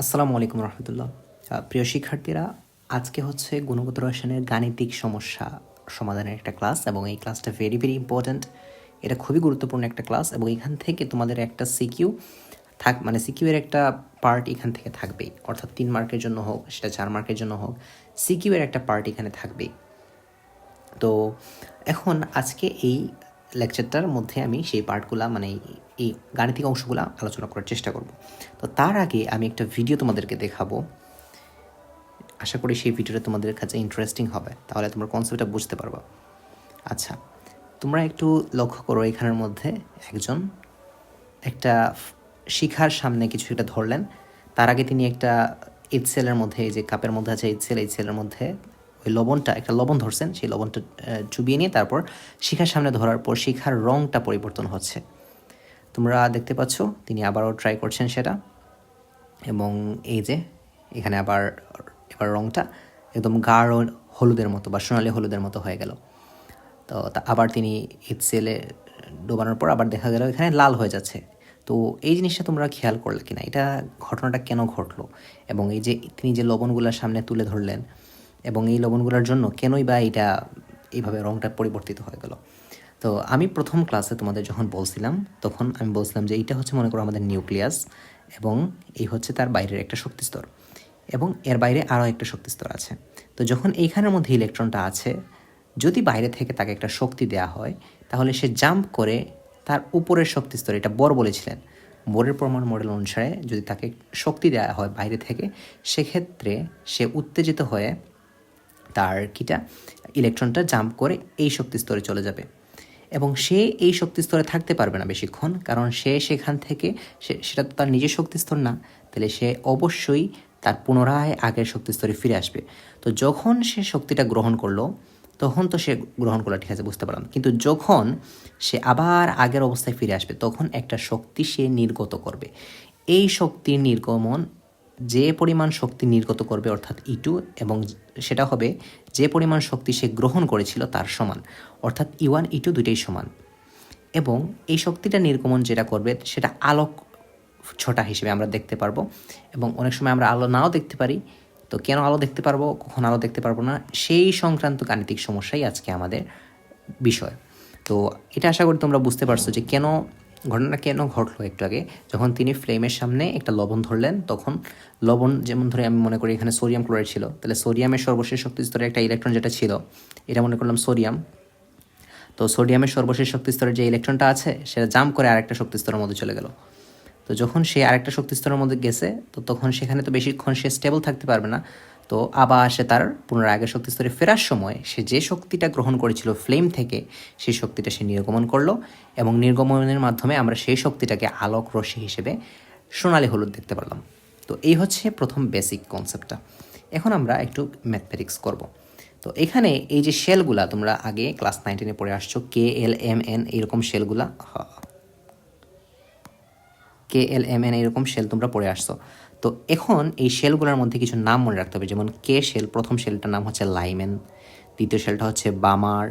আসসালামু আলাইকুম রহমতুল্লাহ। প্রিয় শিক্ষার্থীরা, আজকে হচ্ছে গুণগত রসায়নের গাণিতিক সমস্যা সমাধানের একটা ক্লাস এবং এই ক্লাসটা ভেরি ভেরি ইম্পর্ট্যান্ট এটা খুবই গুরুত্বপূর্ণ একটা ক্লাস এবং এখান থেকে তোমাদের একটা সিকিউ থাক মানে সিকিউয়ের একটা পার্ট এখান থেকে থাকবেই অর্থাৎ তিন মার্কের জন্য হোক, সেটা চার মার্কের জন্য হোক সিকিউয়ের একটা পার্ট এখানে থাকবেই তো এখন আজকে এই লেকচারটার মধ্যে আমি সেই পার্টগুলা মানে এই- গাণিতিক অংশগুলো আলোচনা করার চেষ্টা করব। তো তার আগে আমি একটা ভিডিও তোমাদেরকে দেখাবো। আশা করি সেই ভিডিওটা তোমাদের কাছে ইন্টারেস্টিং হবে, তাহলে তোমরা কনসেপ্টটা বুঝতে পারবা। আচ্ছা তোমরা একটু লক্ষ্য করো এখানের মধ্যে একজন, একটা শিখার সামনে কিছু একটা ধরলেন। তার আগে তিনি একটা এইচসেলের মধ্যে, এই যে কাপের মধ্যে আছে এইচসেল এইচসেলের মধ্যে ওই লবণটা, একটা লবণ ধরছেন, সেই লবণটা চুবিয়ে নিয়ে তারপর শিখার সামনে ধরার পর শিখার রংটা পরিবর্তন হচ্ছে। তোমরা দেখতে পাচ্ছ, তিনি আবারও ট্রাই করছেন সেটা। এবং এই যে, এখানে আবার, এবার রংটা একদম গাঢ় হলুদের মতো বা সোনালি হলুদের মতো হয়ে গেল। তো তা- আবার তিনি ঈদ সেলে ডোবানোর পর আবার দেখা গেল এখানে লাল হয়ে যাচ্ছে। তো এই জিনিসটা তোমরা খেয়াল করলে কিনা, এটা ঘটনাটা কেন ঘটলো? এবং এই যে, তিনি যে লবণগুলোর সামনে তুলে ধরলেন এবং এই লবণগুলোর জন্য কেনই বা এটা এইভাবে রংটা পরিবর্তিত হয়ে গেল। তো আমি প্রথম ক্লাসে তোমাদের যখন বলছিলাম, তখন আমি বলছিলাম যে এইটা হচ্ছে মনে করো আমাদের নিউক্লিয়াস এবং এই হচ্ছে তার বাইরের একটা শক্তিস্তর এবং এর বাইরে আরও একটা শক্তিস্তর আছে। তো যখন এইখানের মধ্যে ইলেকট্রনটা আছে, যদি বাইরে থেকে তাকে একটা শক্তি দেওয়া হয়, তাহলে সে জাম্প করে তার উপরের শক্তিস্তর এটা বর বলেছিলেন, বোরের প্রমাণ মডেল অনুসারে যদি তাকে শক্তি দেওয়া হয় বাইরে থেকে, সেক্ষেত্রে সে উত্তেজিত হয়ে তার কিটা, ইলেকট্রনটা জাম্প করে এই শক্তি স্তরে চলে যাবে। এবং সে এই শক্তি স্তরে থাকতে পারবে না বেশিক্ষণ, কারণ সে সেখান থেকে, সে, সেটা তো তার নিজের শক্তি স্তর না, তাহলে সে অবশ্যই তার পুনরায় আগের শক্তি স্তরে ফিরে আসবে। তো যখন সে শক্তিটা গ্রহণ করল, তখন তো সে গ্রহণ করল, ঠিক আছে, বুঝতে পারলাম। কিন্তু যখন সে আবার আগের অবস্থায় ফিরে আসবে, তখন একটা শক্তি সে নির্গত করবে। এই শক্তির নির্গমন যে পরিমাণ শক্তি নির্গত করবে অর্থাৎ ইটু এবং সেটা হবে যে পরিমাণ শক্তি সে গ্রহণ করেছিল তার সমান, অর্থাৎ ই ওয়ান ইটু দুইটাই সমান। এবং এই শক্তিটা নির্গমন যেটা করবে সেটা আলোক ছটা হিসেবে আমরা দেখতে পারব এবং অনেক সময় আমরা আলো নাও দেখতে পারি। তো কেন আলো দেখতে পারব, কখন আলো দেখতে পারব না, সেই সংক্রান্ত গাণিতিক সমস্যাই আজকে আমাদের বিষয়। তো এটা আশা করি তোমরা বুঝতে পারছ যে কেন ঘটনাটা কেন ঘটলো একটু আগে? যখন তিনি ফ্লেমের সামনে একটা লবণ ধরলেন, তখন লবণ যেমন ধরে আমি মনে করি এখানে সোডিয়াম ক্লোরাইড ছিল। তাহলে সোডিয়ামের সর্বশেষ শক্তি স্তরে একটা ইলেকট্রন যেটা ছিল, এটা মনে করলাম সোডিয়াম। তো সোডিয়ামের সর্বশেষ শক্তি স্তরের যে ইলেকট্রনটা আছে, সেটা জাম্প করে আরেকটা শক্তি স্তরের মধ্যে চলে গেল। তো যখন সে আরেকটা শক্তি স্তরের মধ্যে গেছে, তো তখন সেখানে তো বেশিক্ষণ সে স্টেবল থাকতে পারবে না। তো আবার সে তার পুনরায় আগের শক্তি স্তরে ফেরার সময় সে যে শক্তিটা গ্রহণ করেছিল ফ্লেম থেকে, সেই শক্তিটা সে নির্গমন করল এবং নির্গমনের মাধ্যমে আমরা সেই শক্তিটাকে আলোক রশ্মি হিসেবে সোনালি হলুদ দেখতে পারলাম তো এই হচ্ছে প্রথম বেসিক কনসেপ্টটা এখন আমরা একটু ম্যাথমেটিক্স করব। তো এখানে এই যে শেলগুলা তোমরা আগে ক্লাস নাইনটিনে পড়ে আসছো কে এল এম এন এইরকম শেলগুলা কে এল এম এন এরকম শেল তোমরা পড়ে আসছো। তো এখন এই শেলগুলোর মধ্যে কিছু নাম মনে রাখতে হবে, যেমন কে শেল, প্রথম শেলটার নাম হচ্ছে লাইমেন, দ্বিতীয় শেলটা হচ্ছে বামার,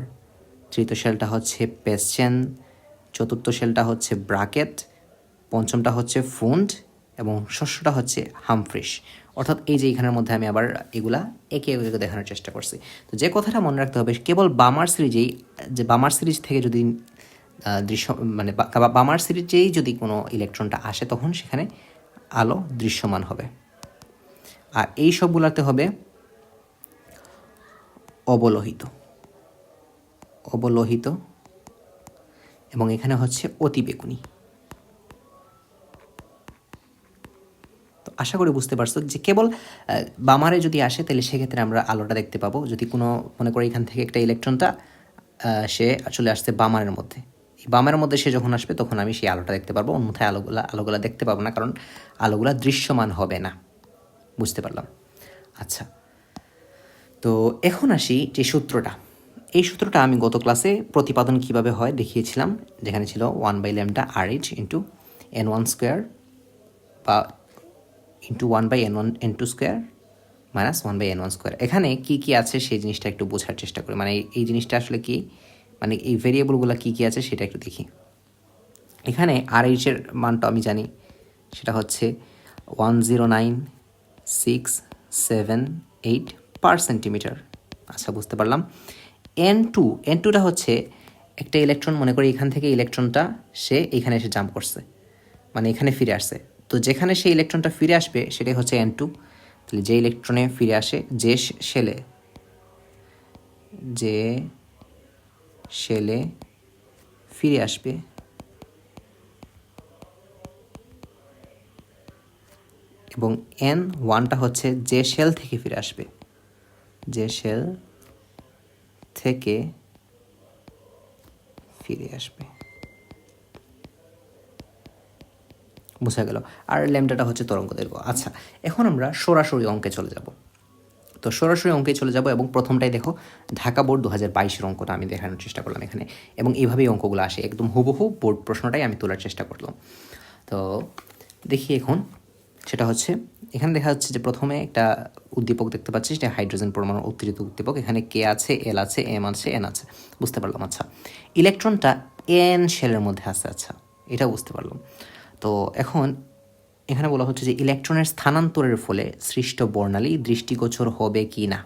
তৃতীয় শেলটা হচ্ছে পেসচেন, চতুর্থ শেলটা হচ্ছে ব্রাকেট, পঞ্চমটা হচ্ছে ফুন্ড, এবং ষষ্ঠটা হচ্ছে হামফ্রিশ। অর্থাৎ এই যে এখানের মধ্যে আমি আবার এগুলা একে একে দেখানোর চেষ্টা করছি। তো যে কথাটা মনে রাখতে হবে, কেবল বামার সিরিজেই, যে বামার সিরিজ থেকে যদি দৃশ্য মানে বামার সিরিজেই যদি কোনো ইলেকট্রনটা আসে, তখন সেখানে আলো দৃশ্যমান হবে। আর এই সবগুলাতে হবে অবলোহিত। অবলোহিত এবং এখানে হচ্ছে অতি বেগুনি। তো আশা করি বুঝতে পারছ যে কেবল বামারে যদি আসে, তাহলে সেক্ষেত্রে আমরা আলোটা দেখতে পাবো। যদি কোনো মনে করি এখান থেকে একটা ইলেকট্রনটা সে চলে আসছে বামারের মধ্যে। বামের মধ্যে সে যখন আসবে, তখন আমি সেই আলোটা দেখতে পারব। অন্যথায় আলোগুলা আলোগুলা দেখতে পাবো না, কারণ আলোগুলা দৃশ্যমান হবে না। বুঝতে পারলাম? আচ্ছা। তো এখন আসি যে সূত্রটা। এই সূত্রটা আমি গত ক্লাসে প্রতিপাদন কীভাবে হয় দেখিয়েছিলাম, যেখানে ছিল one by lambda R H into N one square বা into one by N one N two square minus one by N one square এখানে কী কী আছে, সেই জিনিসটা একটু বোঝার চেষ্টা করি। মানে এই জিনিসটা আসলে কি? মানে এই ভেরিয়েবলগুলো কী কী আছে সেটা একটু দেখি। এখানে আর এইচের মানটা আমি জানি। সেটা হচ্ছে one zero nine six seven eight per centimetre আচ্ছা বুঝতে পারলাম। এন টু এন টুটা হচ্ছে একটা ইলেকট্রন মনে করি এখান থেকে ইলেকট্রনটা সে এখানে এসে জাম্প করছে। মানে এখানে ফিরে আসছে। তো যেখানে সেই ইলেকট্রনটা ফিরে আসবে, সেটাই হচ্ছে এন টু তাহলে যে ইলেকট্রনে ফিরে আসে, যে সেলে যে শেলে ফিরে আসবে। এবং এন ওয়ানটা হচ্ছে যে শেল থেকে ফিরে আসবে। যে শেল থেকে ফিরে আসবে। বোঝা গেল। আর ল্যামডাটা হচ্ছে তরঙ্গ দৈর্ঘ্য আচ্ছা এখন আমরা সরাসরি অঙ্কে চলে যাব। তো সরাসরি অঙ্কে চলে যাব এবং প্রথমটাই দেখো, ঢাকা বোর্ড দু হাজার বাইশের অঙ্কটা আমি দেখানোর চেষ্টা করলাম এখানে। এবং এইভাবেই অঙ্কগুলো আসে, একদম হুবহু বোর্ড প্রশ্নটাই আমি তোলার চেষ্টা করলাম। তো দেখি এখন, সেটা হচ্ছে, এখানে দেখা যাচ্ছে যে প্রথমে একটা উদ্দীপক দেখতে পাচ্ছি সেটা হাইড্রোজেন পরমাণুর উত্তেজিত উদ্দীপক। এখানে কে আছে, এল আছে, এম আছে, এন আছে, বুঝতে পারলাম। আচ্ছা ইলেকট্রনটা এন শেলের মধ্যে আছে আচ্ছা এটা বুঝতে পারলাম। তো এখন এখানে বলা হচ্ছে যে ইলেকট্রনের স্থানান্তরের ফলে সৃষ্ট বর্ণালী দৃষ্টিগোচর হবে কি না?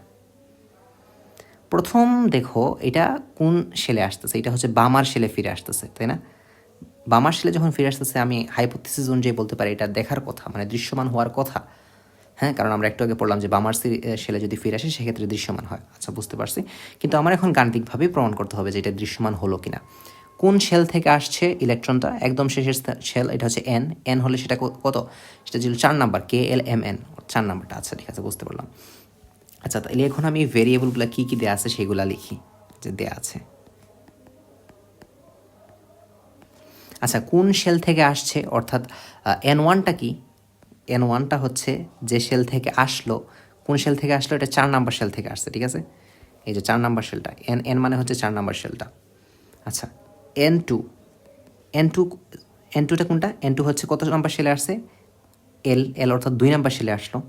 প্রথম দেখো, এটা কোন সেলে আসতেছে? এটা হচ্ছে বামার সেলে ফিরে আসতেছে, তাই না? বামার শেলে যখন ফিরে আসতেছে, আমি হাইপোথিসিস অনুযায়ী বলতে পারি, এটা দেখার কথা মানে দৃশ্যমান হওয়ার কথা। হ্যাঁ কারণ আমরা একটু আগে পড়লাম যে বামার সেলে যদি ফিরে আসে, সেক্ষেত্রে দৃশ্যমান হয়। আচ্ছা বুঝতে পারছি। কিন্তু আমার এখন গাণিতিকভাবেই প্রমাণ করতে হবে যে এটা দৃশ্যমান হলো কিনা। কোন শেল থেকে আসছে ইলেকট্রনটা? একদম শেষের শেল, এটা হচ্ছে এন এন হলে সেটা কত? সেটা ছিল চার number K L M N চার নাম্বারটা আচ্ছা ঠিক আছে, বুঝতে পারলাম। আচ্ছা তাহলে এখন আমি ভেরিয়েবলগুলো কী কী দেওয়া আছে সেগুলো লিখি, যে দেওয়া আছে। আচ্ছা কোন শেল থেকে আসছে? অর্থাৎ এন ওয়ানটা কি? এন ওয়ানটা হচ্ছে যে শেল থেকে আসলো। কোন শেল থেকে আসলো? এটা চার নাম্বার শেল থেকে আসছে, ঠিক আছে? এই যে চার নাম্বার শেলটা এন এন মানে হচ্ছে চার নাম্বার শেলটা। আচ্ছা N two N two N টুটা কোনটা? এন টু হচ্ছে কত নাম্বার সেলে আসছে? এল এল অর্থাৎ দুই নাম্বার সেলে আসলো।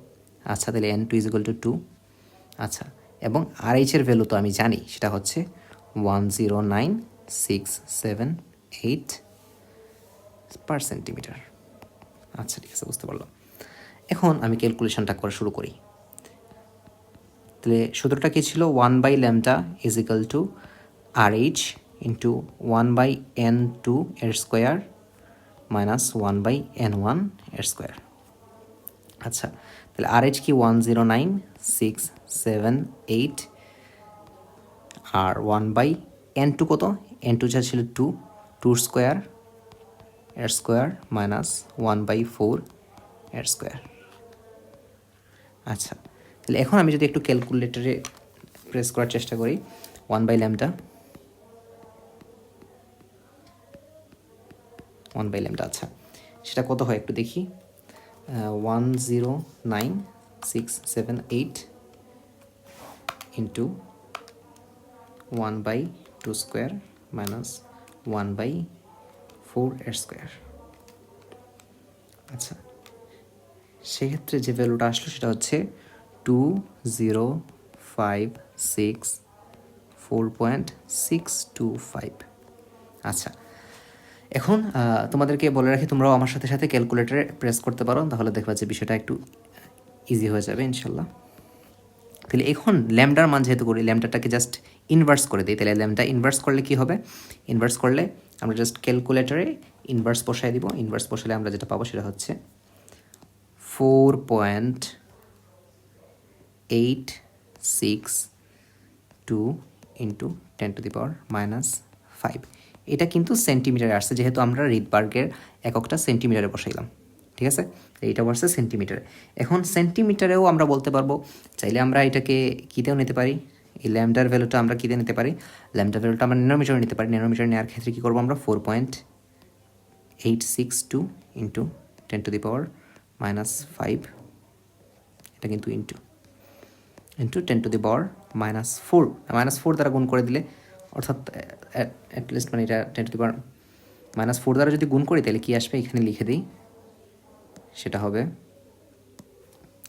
আচ্ছা তাহলে N two is equal to two আচ্ছা এবং আর এইচের ভ্যালু তো আমি জানি, সেটা হচ্ছে one zero nine six seven eight per centimetre আচ্ছা ঠিক আছে, বুঝতে পারলাম। এখন আমি ক্যালকুলেশনটা করা শুরু করি। তাহলে সূত্রটা কী ছিল? One by lambda is equal to R H into one by N two এর square minus one by N ওয়ানের স্কোয়ার আচ্ছা তাহলে আর এইচ কি one zero nine six seven eight R one by N two কত? N two যা ছিল two টুর square এর square minus one by four এর স্কোয়ার আচ্ছা তাহলে এখন আমি যদি একটু ক্যালকুলেটরে প্রেস করার চেষ্টা করি one by lambda one by lambda আচ্ছা। সেটা কত হয় একটু দেখি। One zero nine six seven eight into one by two square minus one by four এর স্কোয়ার আচ্ছা। সেক্ষেত্রে যে ভ্যালুটা আসলো সেটা হচ্ছে two zero five six four point six two five আচ্ছা এখন তোমাদেরকে বলে রাখি, তোমরাও আমার সাথে সাথে ক্যালকুলেটারে প্রেস করতে পারো, তাহলে দেখবা যে বিষয়টা একটু ইজি হয়ে যাবে, ইনশাল্লাহ। তাহলে এখন ল্যামডার মান যেহেতু করি ল্যামডাটাকে জাস্ট ইনভার্স করে দিই, তাহলে ল্যামডা ইনভার্স করলে কি হবে? ইনভার্স করলে আমরা জাস্ট ক্যালকুলেটারে ইনভার্স বসাই দিব ইনভার্স বসালে আমরা যেটা পাবো সেটা হচ্ছে four point eight six two into ten to the power minus five এটা কিন্তু সেন্টিমিটারে আসছে, যেহেতু আমরা রিডবার্গের এককটা সেন্টিমিটারে বসাইলাম, ঠিক আছে? এইটা বসছে সেন্টিমিটারে এখন সেন্টিমিটারেও আমরা বলতে পারব, চাইলে আমরা এটাকে কীতেও নিতে পারি? এই ল্যামডার ভ্যালুটা আমরা কীতে নিতে পারি? ল্যামডার ভ্যালুটা আমরা ন্যানোমিটারে নিতে পারি। ন্যানোমিটার নেওয়ার ক্ষেত্রে কী করব আমরা? Four point eight six two into ten to the power minus five এটা কিন্তু into into ten to the power minus four minus four দ্বারা গুণ করে দিলে অর্থাৎ অ্যাটলিস্ট মানে এটা ten to the power minus four দ্বারা যদি গুণ করি, তাহলে কী আসবে? এখানে লিখে দিই। সেটা হবে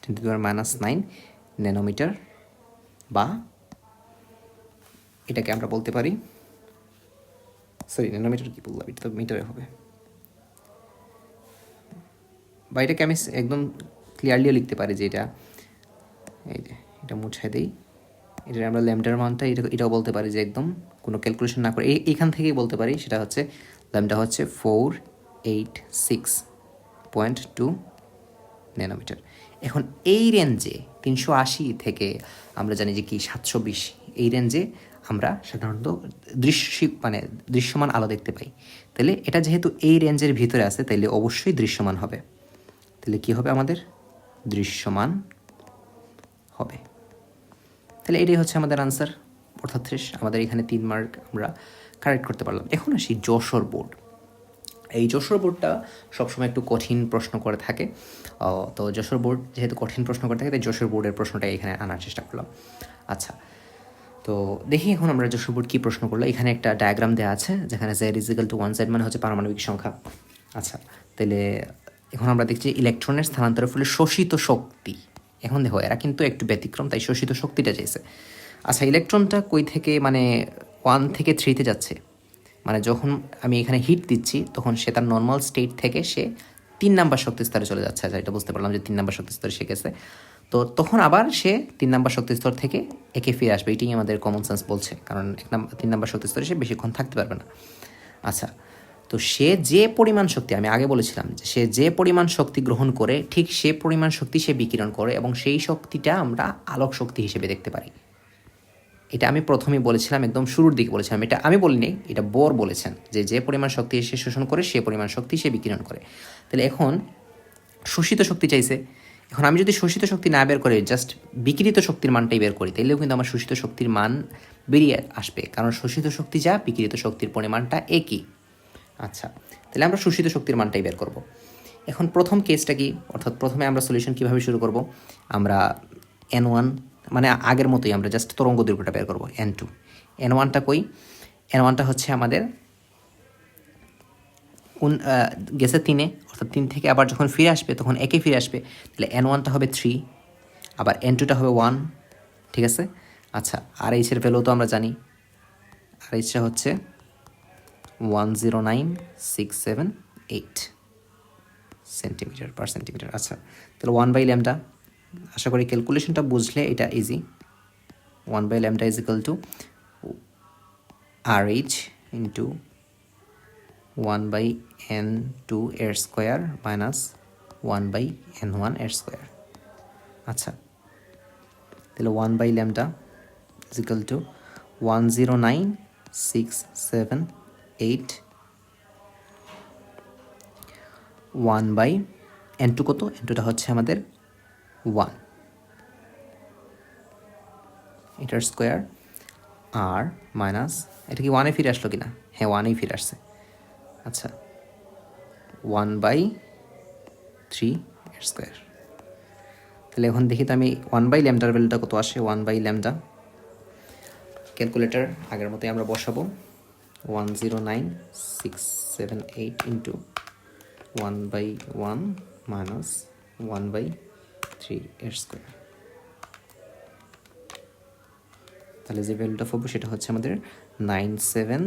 ten to the power minus nine nanometre বা এটাকে আমরা বলতে পারি সরি ন্যানোমিটার কী বললাম? এটা তো মিটারে হবে। বা এটাকে আমি একদম ক্লিয়ারলিও লিখতে পারি যে এটা এটা মুছে দিই। এটা আমরা ল্যামডার মানটা, এটা, এটাও বলতে পারি যে একদম কোনো ক্যালকুলেশন না করে, এই এখান থেকেই বলতে পারি, সেটা হচ্ছে ল্যামডা হচ্ছে four eight six point two nanometre এখন এই রেঞ্জে তিনশো আশি থেকে আমরা জানি যে কি, সাতশো বিশ, এই রেঞ্জে আমরা সাধারণত দৃশ্য মানে দৃশ্যমান আলো দেখতে পাই। তাহলে এটা যেহেতু এই রেঞ্জের ভিতরে আছে তাহলে অবশ্যই দৃশ্যমান হবে। তাহলে কি হবে আমাদের? দৃশ্যমান হবে। তাহলে এটাই হচ্ছে আমাদের আনসার অর্থাৎ শেষ আমাদের এখানে তিন মার্ক আমরা কারেক্ট করতে পারলাম। এখন আসি যশোর বোর্ড এই যশোর বোর্ডটা সবসময় একটু কঠিন প্রশ্ন করে থাকে। তো যশোর বোর্ড যেহেতু কঠিন প্রশ্ন করে থাকে, তাই যশোর বোর্ডের প্রশ্নটা এখানে আনার চেষ্টা করলাম। আচ্ছা তো দেখি এখন আমরা যশোর বোর্ড কী প্রশ্ন করল। এখানে একটা ডায়াগ্রাম দেওয়া আছে, যেখানে Z is equal to one side মানে হচ্ছে পারমাণবিক সংখ্যা। আচ্ছা তাহলে এখন আমরা দেখছি ইলেকট্রনের স্থানান্তরের ফলে শোষিত শক্তি। এখন দেখো, এরা কিন্তু একটু ব্যতিক্রম, তাই শোষিত শক্তিটা চাইছে। আচ্ছা ইলেকট্রনটা কই থেকে মানে ওয়ান থেকে থ্রিতে যাচ্ছে? মানে যখন আমি এখানে হিট দিচ্ছি, তখন সে তার নর্মাল স্টেট থেকে সে তিন নাম্বার শক্তি স্তরে চলে যাচ্ছে। আচ্ছা এটা বুঝতে পারলাম যে তিন নাম্বার শক্তি স্তরে সে গেছে। তো তখন আবার সে তিন নাম্বার শক্তি স্তর থেকে একে ফিরে আসবে। এটাই আমাদের কমন সেন্স বলছে। কারণ এক নাম্বার তিন নাম্বার শক্তি স্তরে সে বেশিক্ষণ থাকতে পারবে না। আচ্ছা তো সে যে পরিমাণ শক্তি, আমি আগে বলেছিলাম যে সে যে পরিমাণ শক্তি গ্রহণ করে, ঠিক সে পরিমাণ শক্তি সে বিকিরণ করে এবং সেই শক্তিটা আমরা আলোক শক্তি হিসেবে দেখতে পারি। এটা আমি প্রথমেই বলেছিলাম, একদম শুরুর দিকে বলেছিলাম। এটা আমি বলিনি, এটা বোর বলেছেন যে যে পরিমাণ শক্তি সে শোষণ করে, সে পরিমাণ শক্তি সে বিকিরণ করে। তাহলে এখন শোষিত শক্তি চাইছে। এখন আমি যদি শোষিত শক্তি না বের করি জাস্ট বিকিরিত শক্তির মানটাই বের করি তাহলেও কিন্তু আমার শোষিত শক্তির মান বেরিয়ে আসবে। কারণ শোষিত শক্তি যা, বিকিরিত শক্তির পরিমাণটা একই। আচ্ছা তাহলে আমরা শোষিত শক্তির মানটাই বের করব। এখন প্রথম কেসটা কি? অর্থাৎ প্রথমে আমরা সলিউশন কীভাবে শুরু করব? আমরা এন ওয়ান মানে আগের মতোই আমরা জাস্ট তরঙ্গ দৈর্ঘ্যটা বের করব এন টু এন ওয়ানটা কই? এন ওয়ানটা হচ্ছে আমাদের কোন গেছে তিনে, অর্থাৎ তিন থেকে আবার যখন ফিরে আসবে, তখন একে ফিরে আসবে, তাহলে এন ওয়ানটা হবে থ্রি আবার এন টুটা হবে ওয়ান ঠিক আছে? আচ্ছা আর এইচের ভ্যালু তো আমরা জানি। আর এইচটা হচ্ছে one zero nine six seven eight centimetre per centimetre আচ্ছা তাহলে ওয়ান বাই ল্যামডা আশা করি ক্যালকুলেশনটা বুঝলে এটা easy one by lambda is equal to R H into one by N two এর square minus one by N ওয়ানের square আচ্ছা তাহলে one by lambda is equal to one zero nine six seven eight one by N two কত? N টুটা হচ্ছে আমাদের one এটার square আর minus এটা কি ওয়ানে ফিরে আসলো কিনা? হ্যাঁ ওয়ানেই ফিরে আসছে। আচ্ছা ওয়ান বাই থ্রি এর স্কোয়ার তাহলে এখন দেখি তো আমি ওয়ান বাই ল্যামডার ভ্যালুটা কত আসে? ওয়ান বাই ল্যামডা ক্যালকুলেটার আগের মতোই আমরা বসাবো। One zero nine six seven eight into one by one minus one by three এর স্কোয়ার তাহলে যে ভ্যালুটা পাবো সেটা হচ্ছে আমাদের nine seven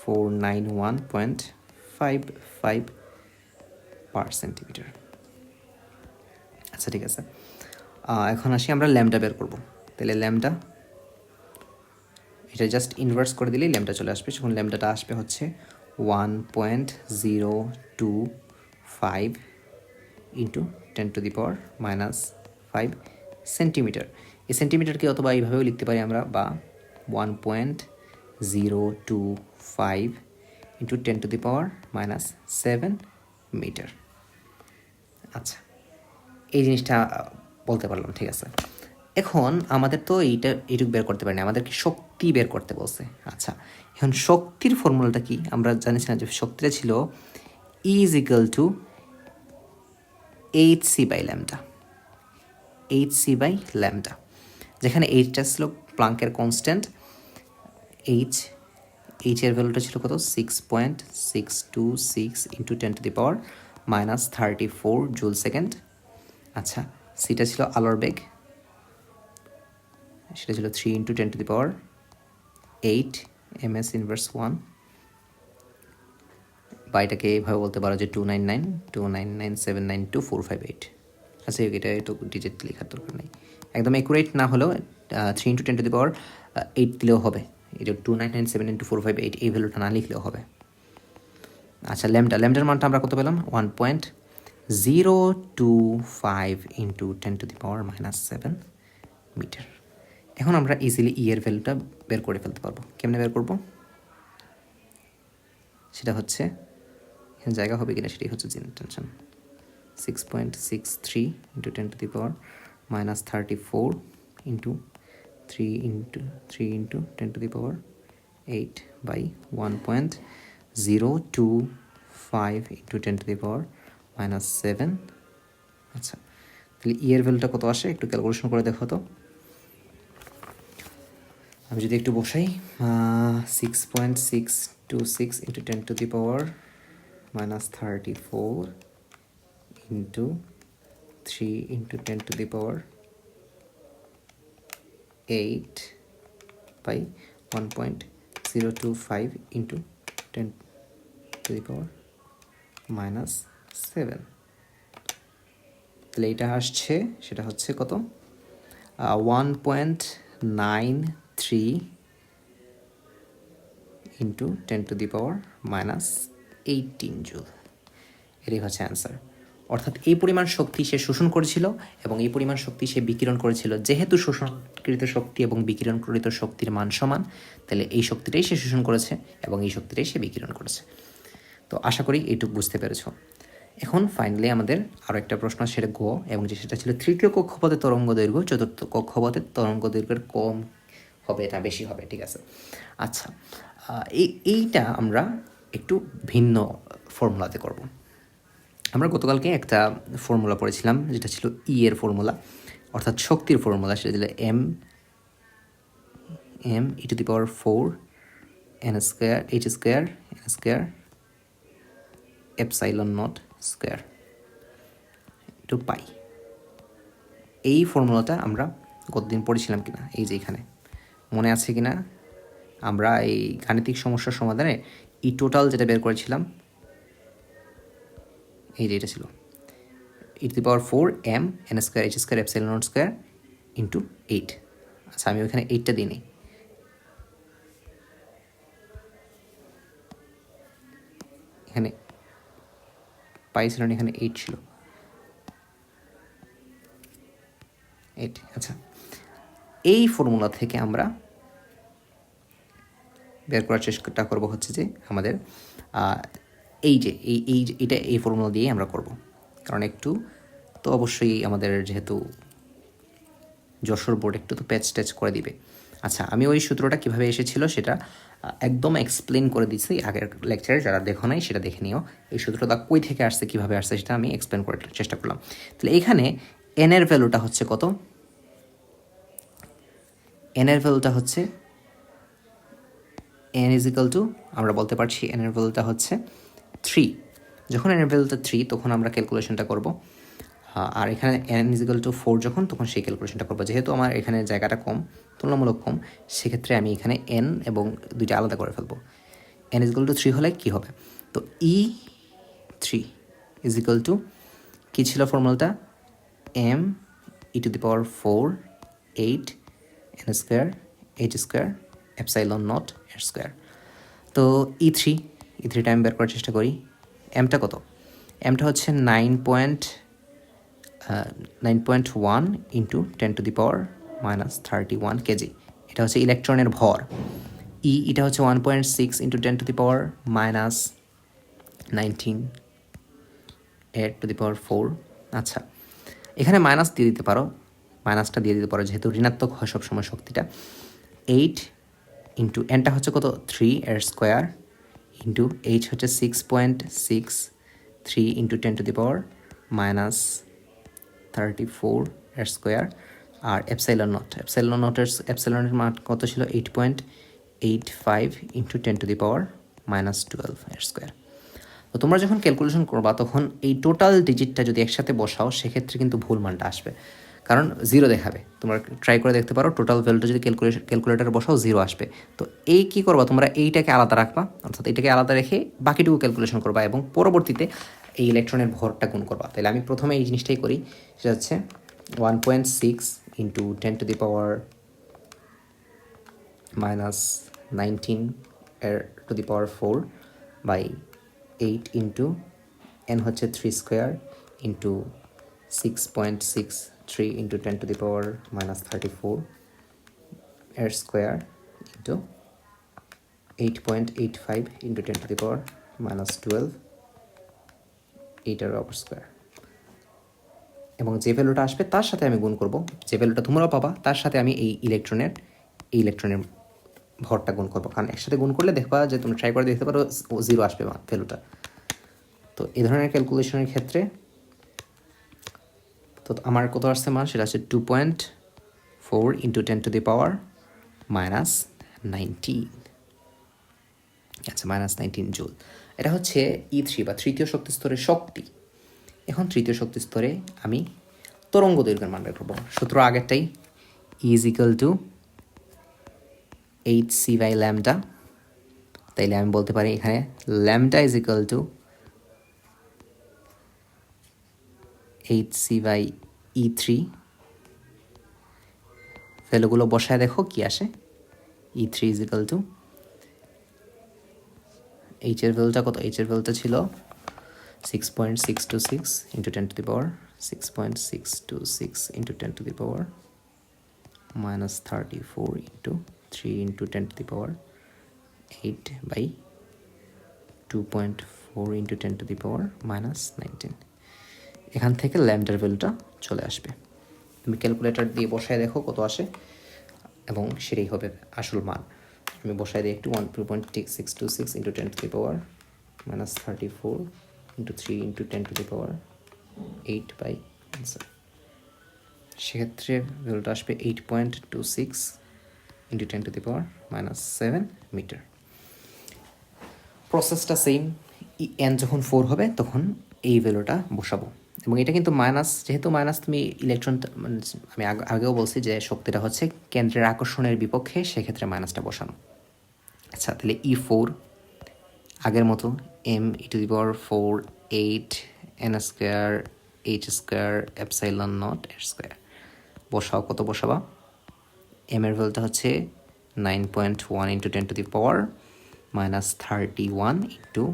four nine one point five five per centimetre আচ্ছা ঠিক আছে। এখন আসি আমরা ল্যামডা বের করব। তাহলে ল্যামডা এটা জাস্ট ইনভার্স করে দিলেই ল্যামডা চলে আসবে। যখন ল্যামডাটা আসবে হচ্ছে one point zero two five into ten to the power minus five centimetre এই সেন্টিমিটারকে অথবা এইভাবেও লিখতে পারি আমরা বা one point zero two five into ten to the power minus seven metre আচ্ছা এই জিনিসটা বলতে পারলাম, ঠিক আছে। এখন আমাদের তো এইটা, এইটুকু বের করতে পারি না আমাদেরকে শক্তি বের করতে বলছে। আচ্ছা এখন শক্তির ফর্মুলাটা কি? আমরা জানিছিলাম যে শক্তিটা ছিল is equal to H C by lambda H C by lambda যেখানে এইচটা ছিল প্লাঙ্কের কনস্ট্যান্ট এইচ এইচ এর ভ্যালুটা ছিল কত? Six point six two six into ten to the power minus thirty four joule second আচ্ছা সিটা ছিল আলোর বেগ, সেটা ছিল three into ten to the power eight M S inverse one বা এটাকে এইভাবে বলতে পারো যে two nine nine two nine nine seven nine two four five eight আচ্ছা এটা একটু ডিজিট লেখার দরকার নেই। একদম একুরেট না হলেও three into ten to the power eight দিলেও হবে। এটা two nine nine seven into four five eight এই ভ্যালুটা না লিখলেও হবে। আচ্ছা ল্যামটা ল্যামডার মানটা আমরা কত পেলাম? One point zero two five into ten to the power minus seven metre এখন আমরা ইজিলি ই এর ভ্যালুটা বের করে ফেলতে পারব। কেমনে বের করব? সেটা হচ্ছে এখানে জায়গা হবে কিনা সেটাই হচ্ছে tension. Six point six three into ten to the power minus thirty four into three into three into ten to the power eight by one point zero two five into ten to the power minus seven আচ্ছা তাহলে ইয়ের ভ্যালুটা কত আসে? একটু calculation করে দেখো তো। আমি যদি একটু বসাই six point six two six into ten to the power three into ten to the power eight by one point zero two five into ten the power minus seven তাহলে এটা আসছে, সেটা হচ্ছে কত? One point nine three into ten to the power minus eighteen joule এটাই হচ্ছে answer অর্থাৎ এই পরিমাণ শক্তি সে শোষণ করেছিল এবং এই পরিমাণ শক্তি সে বিকিরণ করেছিল। যেহেতু শোষণকৃত শক্তি এবং বিকিরণকৃত শক্তির মান সমান, তাহলে এই শক্তিটাই সে শোষণ করেছে এবং এই শক্তিটাই সে বিকিরণ করেছে। তো আশা করি এইটুকু বুঝতে পেরেছ। এখন ফাইনালি আমাদের আরও একটা প্রশ্ন, সেটা গো, এবং যে সেটা ছিল তৃতীয় কক্ষপথে তরঙ্গ দৈর্ঘ্য, চতুর্থ কক্ষপথে তরঙ্গ দৈর্ঘ্যের কম হবে না, বেশি হবে, ঠিক আছে? আচ্ছা এই, এইটা আমরা একটু ভিন্ন ফর্মুলাতে করব। আমরা গতকালকে একটা ফর্মুলা পড়েছিলাম, যেটা ছিল ই এর ফর্মুলা, অর্থাৎ শক্তির ফর্মুলা, সেটা ছিল M M E to the power four N square H square N square epsilon naught square two pi এই ফর্মুলাটা আমরা কতদিন পড়েছিলাম কিনা? এই যে এখানে। মনে আছে কিনা? আমরা এই গাণিতিক সমস্যার সমাধানে ই টোটাল যেটা বের করেছিলাম, এই যে এটা ছিল E to the power four M N square H square epsilon naught square into eight আচ্ছা আমি ওইখানে এইটটা দিই নি এখানে পাইছিল না এখানে এইট ছিল। এইট আচ্ছা। এই ফর্মুলা থেকে আমরা বের করার চেষ্টা করব হচ্ছে যে আমাদের এই যে, এই এই এটা, এই ফর্মুলা দিয়েই আমরা করব। কারণ একটু তো অবশ্যই আমাদের যেহেতু যশোর বোর্ড একটু তো প্যাচ ট্যাচ করে দিবে। আচ্ছা আমি ওই সূত্রটা কীভাবে এসেছিল সেটা একদম এক্সপ্লেন করে দিচ্ছি। আগের লেকচারে যারা দেখো নাই সেটা দেখে নিও। এই সূত্রটা কই থেকে আসছে, কীভাবে আসছে সেটা আমি এক্সপ্লেন করার চেষ্টা করলাম। তাহলে এখানে এন এর ভ্যালুটা হচ্ছে কত? এন এর ভ্যালুটা হচ্ছে এন ইজিক্যাল টু আমরা বলতে পারছি এন এর ভ্যালুটা হচ্ছে থ্রি যখন এন এর ভ্যালুটা থ্রি তখন আমরা ক্যালকুলেশনটা করব। আর এখানে এন ইজিক্যাল টু ফোর যখন, তখন সেই ক্যালকুলেশনটা করব। যেহেতু আমার এখানে জায়গাটা কম, তুলনামূলক কম, সেক্ষেত্রে আমি এখানে এন এবং দুইটা আলাদা করে ফেলব। এন ইজিক্যাল টু থ্রি হলে কী হবে? তো E three is equal to কী ছিল ফর্মুলাটা M E to the power four eight N square H square epsilon naught এর স্কোয়ার। তো ই থ্রি ই থ্রিটা আমি বের করার চেষ্টা করি। এমটা কত? এমটা হচ্ছে nine point nine point one into ten to the power minus thirty one KG এটা হচ্ছে ইলেকট্রনের ভর। ই এটা হচ্ছে one point six into ten to the power minus nineteen eight to the power four আচ্ছা এখানে মাইনাস দিয়ে দিতে পারো। মাইনাসটা দিয়ে দিতে পারো, যেহেতু ঋণাত্মক হয় সবসময় শক্তিটা। এইট ইন্টু এনটা হচ্ছে কত? থ্রি এর স্কোয়ার ইন্টু এইচ হচ্ছে six point six three into ten to the power minus thirty four এর স্কোয়ার আর এপসাইলন নট এপসাইলন নটের এপসাইলনের মান কত ছিল? Eight point eight five into ten to the power minus twelve এর স্কোয়ার তো তোমরা যখন ক্যালকুলেশন করবা, তখন এই টোটাল ডিজিটটা যদি একসাথে বসাও, সেক্ষেত্রে কিন্তু ভুল মানটা আসবে। কারণ জিরো দেখাবে। তোমরা ট্রাই করে দেখতে পারো টোটাল ভ্যালুটা যদি ক্যালকুলেশন ক্যালকুলেটারে বসাও জিরো আসবে। তো এই কী করবা? তোমরা এইটাকে আলাদা রাখবা, অর্থাৎ এইটাকে আলাদা রেখে বাকিটুকু ক্যালকুলেশন করবা এবং পরবর্তীতে এই ইলেকট্রনের ভরটা গুণ করবা। তাহলে আমি প্রথমে এই জিনিসটাই করি, সেটা হচ্ছে one point six into ten to the power minus nineteen এর to the power four by eight into N হচ্ছে three square into six point six three into ten to the power minus thirty four এর square into eight point eight five into ten to the power minus twelve এইটার অপার square এবং যে ভ্যালুটা আসবে, তার সাথে আমি গুণ করব। যে ভ্যালুটা তোমরাও পাবা, তার সাথে আমি এই ইলেকট্রনের এই ইলেকট্রনের ভরটা গুণ করব। কারণ একসাথে গুণ করলে দেখবা যে তুমি ট্রাই করে দেখতে পারো জিরো আসবে ভ্যালুটা তো এই ধরনের ক্যালকুলেশনের ক্ষেত্রে তো আমার কত আসছে মান? সেটা হচ্ছে two point four into ten to the power minus nineteen আচ্ছা মাইনাস নাইনটিন জুল এটা হচ্ছে ই থ্রি বা তৃতীয় শক্তি স্তরের শক্তি। এখন তৃতীয় শক্তি স্তরে আমি তরঙ্গ দৈর্ঘ্যের মান বের করব। সূত্র আগেরটাই। Is equal to H C by lambda তাইলে আমি বলতে পারি এখানে lambda is equal to H C by E three ভ্যালুগুলো বসায় দেখো, কি আসে? E three is equal to H এর ভ্যালুটা কত? এইচ এর ভ্যালুটা ছিল six point six two six into ten to the power six point six two six into ten to the power minus thirty four into three into ten to the power eight by two point four into ten to the power minus nineteen এখান থেকে ল্যামডার ভ্যালুটা চলে আসবে। তুমি calculator দিয়ে বসায় দেখো কত আসে এবং সেটাই হবে আসল মান। আমি বসায় দিই একটু one two point six two six into ten to the power minus thirty four into three into ten to the power eight by answer সেক্ষেত্রে ভ্যালুটা আসবে eight point two six into ten to the power minus seven metre প্রসেসটা same N যখন four হবে, তখন এই ভ্যালুটা বসাবো। এবং এটা কিন্তু মাইনাস যেহেতু মাইনাস তুমি ইলেকট্রন আমি আগেও বলছি যে শক্তিটা হচ্ছে কেন্দ্রের আকর্ষণের বিপক্ষে সেক্ষেত্রে মাইনাসটা বসানো। আচ্ছা তাহলে ই ফোর আগের মতো m e to the power four eight n square h square epsilon naught এর স্কোয়ার বসাও, কত বসাবা? এম এর ভ্যালুটা হচ্ছে nine point one into ten to the power minus thirty one into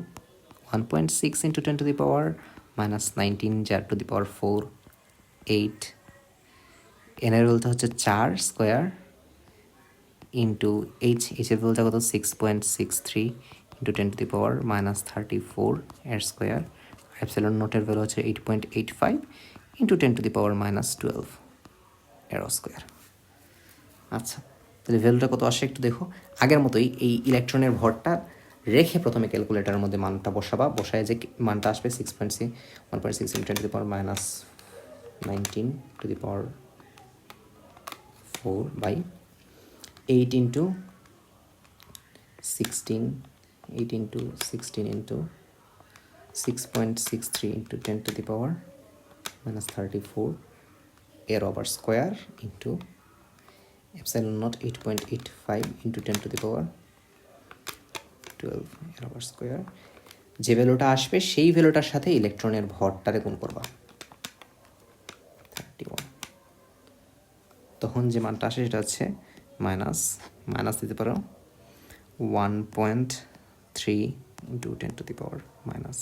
one point six into ten to the power minus nineteen যার to the power four eight n এর ভ্যালুটা হচ্ছে চার স্কোয়ার ইন্টু এইচ এইচ এর ভ্যালুটা কত? Six point six three into ten to the power minus thirty four এর square epsilon নোটের ভ্যালু হচ্ছে eight point eight five into ten to the power minus twelve arrow square আচ্ছা তাহলে ভ্যালুটা কত আসে একটু দেখো। আগের মতোই এই ইলেকট্রনের ভরটা রেখে প্রথমে ক্যালকুলেটারের মধ্যে মানটা বসাবা। বসায় যে মানটা আসবে six point c one point six into ten to the power minus nineteen to the power four by eight into sixteen eight into sixteen into six point six three into ten to the power minus thirty four এর over square into epsilon naught eight naught 8.85 into 10 ten to power 12 square যে ভ্যালুটা আসবে, সেই ভ্যালুটার সাথে ইলেকট্রনের ভরটারে গুণ করবা। Thirty one তখন যে মানটা আসে, সেটা হচ্ছে মাইনাস মাইনাস দিতে পারো। One point three into ten to the power minus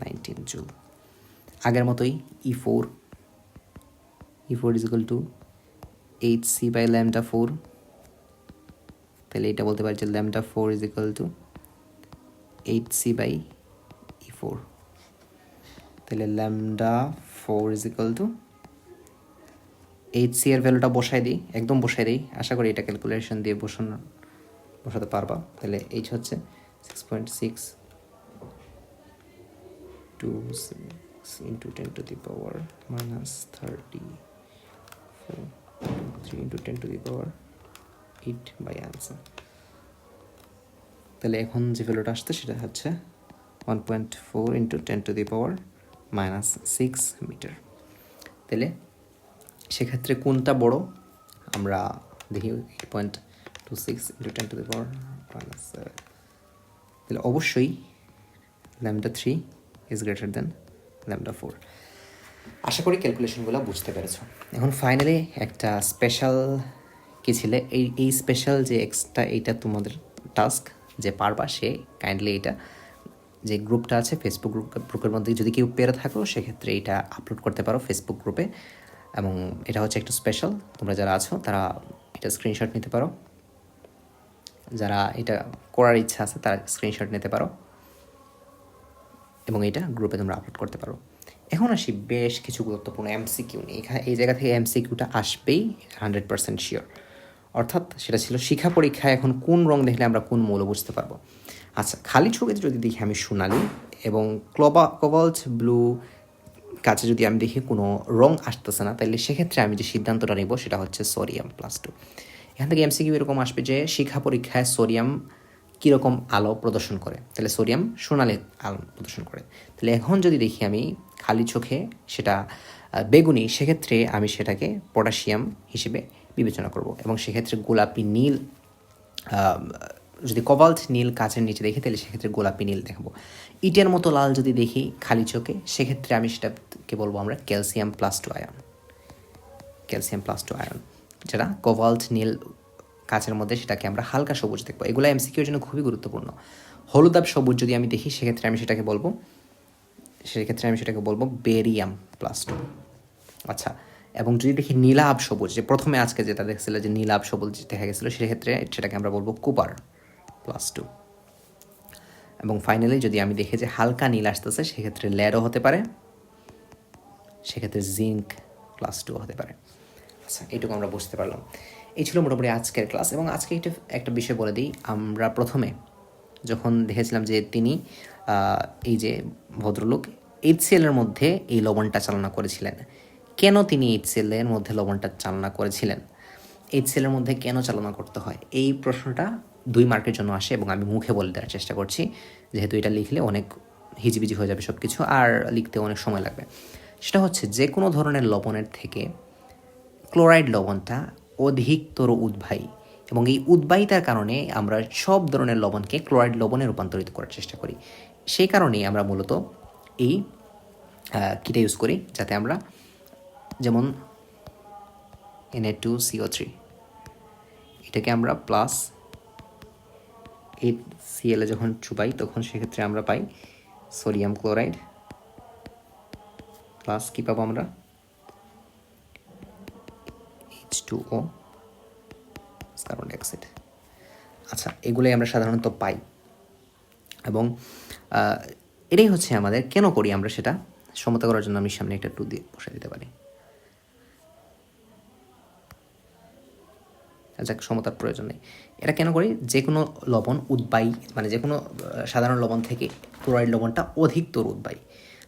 nineteen joule আগের মতোই E four E four is equal to h c by lambda four তাহলে এটা বলতে পারি যে lambda four is equal to eight c by E four তাহলে lambda four is equal to h c এর ভ্যালুটা বসাই দিই, একদম বসাই দিই। আশা করি এটা ক্যালকুলেশন দিয়ে বসানো, বসাতে পারবা। তাহলে এইচ হচ্ছে six point six two six into ten to the power minus thirty four three into ten to the power eight by answer তাহলে এখন যে ভ্যালুটা আসছে সেটা হচ্ছে one point four into ten to the power minus six metre তাহলে সেক্ষেত্রে কোনটা বড়? আমরা দেখি eight point two six into ten to the power minus তাহলে অবশ্যই lambda three is greater than lambda four আশা করি ক্যালকুলেশনগুলো বুঝতে পেরেছ। এখন ফাইনালি একটা স্পেশাল কী ছিল? এই এই স্পেশাল যে এক্সট্রা এইটা তোমাদের টাস্ক যে পারবা, সে কাইন্ডলি এটা যে গ্রুপটা আছে ফেসবুক গ্রুপ গ্রুপের মধ্যে যদি কেউ পেরে থাকো, সেক্ষেত্রে এটা আপলোড করতে পারো ফেসবুক গ্রুপে এবং এটা হচ্ছে একটু স্পেশাল তোমরা যারা আছো, তারা এটা স্ক্রিনশট নিতে পারো। যারা এটা করার ইচ্ছা আছে, তারা স্ক্রিনশট নিতে পারো। এবং এটা গ্রুপে তোমরা আপলোড করতে পারো। এখন আসি বেশ কিছু গুরুত্বপূর্ণ এমসিকিউ নিয়ে। এখানে এই জায়গা থেকে এমসিকিউটা আসবেই হান্ড্রেড পার্সেন্ট শিওর অর্থাৎ সেটা ছিল শিক্ষা পরীক্ষায় এখন কোন রং দেখলে আমরা কোন মৌল বুঝতে পারব। আচ্ছা খালি ছবিতে যদি দেখি আমি সোনালি এবং ক্লোবা, কোবাল্ট ব্লু কাছে যদি আমি দেখি কোনো রং আসতেছে না তাহলে সেক্ষেত্রে আমি যে সিদ্ধান্তটা নেব সেটা হচ্ছে সোডিয়াম প্লাস টু। এখান থেকে এমসিকিউ এরকম আসবে যে শিক্ষা পরীক্ষায় সোডিয়াম কীরকম আলো প্রদর্শন করে তাহলে সোডিয়াম সোনালি আলো প্রদর্শন করে। তাহলে এখন যদি দেখি আমি খালি চোখে সেটা বেগুনি, সেক্ষেত্রে আমি সেটাকে পটাশিয়াম হিসেবে বিবেচনা করব। এবং সেক্ষেত্রে গোলাপি নীল যদি কবাল্ট নীল কাচের নিচে দেখি, তাহলে সেক্ষেত্রে গোলাপি নীল দেখব। ইটের মতো লাল যদি দেখি খালি চোখে, সেক্ষেত্রে আমি সেটাকে বলব আমরা calcium plus two ion. Calcium plus two ion. যেটা কোভাল্ট নীল কাচের মধ্যে সেটাকে আমরা হালকা সবুজ দেখব। এগুলো এমসিকিউর জন্য খুবই গুরুত্বপূর্ণ। হলুদাব সবুজ যদি আমি দেখি, সেক্ষেত্রে আমি সেটাকে বলব, সেক্ষেত্রে আমি সেটাকে বলব বেরিয়াম প্লাস টু। আচ্ছা এবং যদি দেখি নীলাভ সবুজ, যে প্রথমে আজকে যেটা দেখছিল যে নীলাভ সবুজ দেখা গেছিল, সেক্ষেত্রে সেটাকে আমরা বলব কুপার প্লাস টু এবং ফাইনালি যদি আমি দেখি যে হালকা নীল আসতেছে, সেক্ষেত্রে ল্যাডও হতে পারে, সেক্ষেত্রে জিঙ্ক প্লাস টু হতে পারে। আচ্ছা এইটুকু আমরা বুঝতে পারলাম। এই ছিল মোটামুটি আজকের ক্লাস এবং আজকে একটা একটা বিষয় বলে দিই, আমরা প্রথমে যখন দেখেছিলাম যে তিনি এই যে ভদ্রলোক এইচসিএলের মধ্যে এই লবণটা চালনা করেছিলেন কেন তিনি এইচসিএলের মধ্যে লবণটা চালনা করেছিলেন? এইচসিএলের মধ্যে কেন চালনা করতে হয়? এই প্রশ্নটা দুই মার্কের জন্য আসে এবং আমি মুখে বলে দেওয়ার চেষ্টা করছি। যেহেতু এটা লিখলে অনেক হিজিবিজি হয়ে যাবে সব কিছু আর লিখতে অনেক সময় লাগবে। সেটা হচ্ছে যে কোনো ধরনের লবণের থেকে ক্লোরাইড লবণটা অধিকতর উদ্বায়ী এবং এই উদ্বায়িতার কারণে আমরা সব ধরনের লবণকে ক্লোরাইড লবণে রূপান্তরিত করার চেষ্টা করি। সেই কারণেই আমরা মূলত এই কিটা ইউজ করি যাতে আমরা যেমন এনএ টু সিও থ্রি এটাকে আমরা প্লাস এইট সিএলে যখন চুপাই তখন সেক্ষেত্রে আমরা পাই সোডিয়াম ক্লোরাইড প্লাস কী পাবো আমরা? H two O carbon dioxide আচ্ছা এগুলোই আমরা সাধারণত পাই। এবং এটাই হচ্ছে আমাদের কেন করি আমরা সেটা? সমতা করার জন্য আমি সামনে একটা টু দিয়ে বসে দিতে পারি। যাক সমতার প্রয়োজন নেই। এটা কেন করি? যে কোনো লবণ উদ্বায়ী মানে যে কোনো সাধারণ লবণ থেকে ক্লোরাইড লবণটা অধিকতর উদ্বায়ী।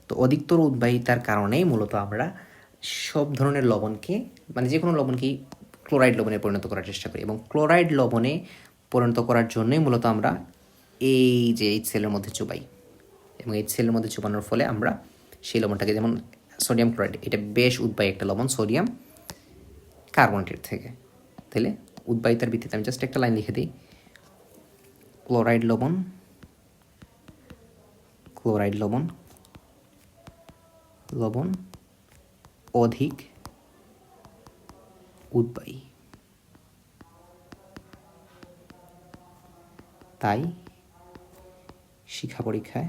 তো অধিকতর উদ্বায়িতার কারণেই মূলত আমরা সব ধরনের লবণকে মানে যে কোনো লবণকেই ক্লোরাইড লবণে পরিণত করার চেষ্টা করি এবং ক্লোরাইড লবণে পরিণত করার জন্যই মূলত আমরা এই যে এইচ সেলের মধ্যে চুবাই। এবং এইচ সেলের মধ্যে চুবানোর ফলে আমরা সেই লবণটাকে যেমন সোডিয়াম ক্লোরাইড, এটা বেশ উদ্বায়ী একটা লবণ সোডিয়াম কার্বনেটের থেকে। তাহলে উদ্বায়িতার ভিত্তিতে আমি জাস্ট একটা লাইন লিখে দিই। ক্লোরাইড লবণ ক্লোরাইড লবণ লবণ অধিক উদ্বায়ী। তাই শিক্ষা পরীক্ষায়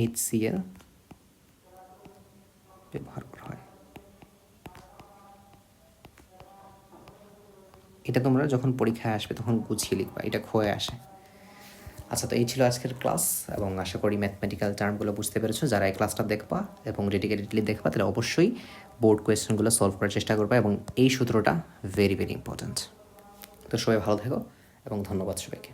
এইচসিএল ব্যবহার করা হয়। এটা তোমরা যখন পরীক্ষায় আসবে তখন গুছিয়ে লিখবা, এটা ক্ষয়ে আসে। আচ্ছা তো এই ছিল আজকের ক্লাস এবং আশা করি ম্যাথমেটিক্যাল টার্মগুলো বুঝতে পেরেছ। যারা এই ক্লাসটা দেখবা এবং ডেডিকেটেডলি দেখবা, তাহলে অবশ্যই বোর্ড কোয়েশ্চেনগুলো সলভ করার চেষ্টা করবা এবং এই সূত্রটা ভেরি ভেরি ইম্পর্ট্যান্ট তো সবাই ভালো থেকো এবং ধন্যবাদ সবাইকে।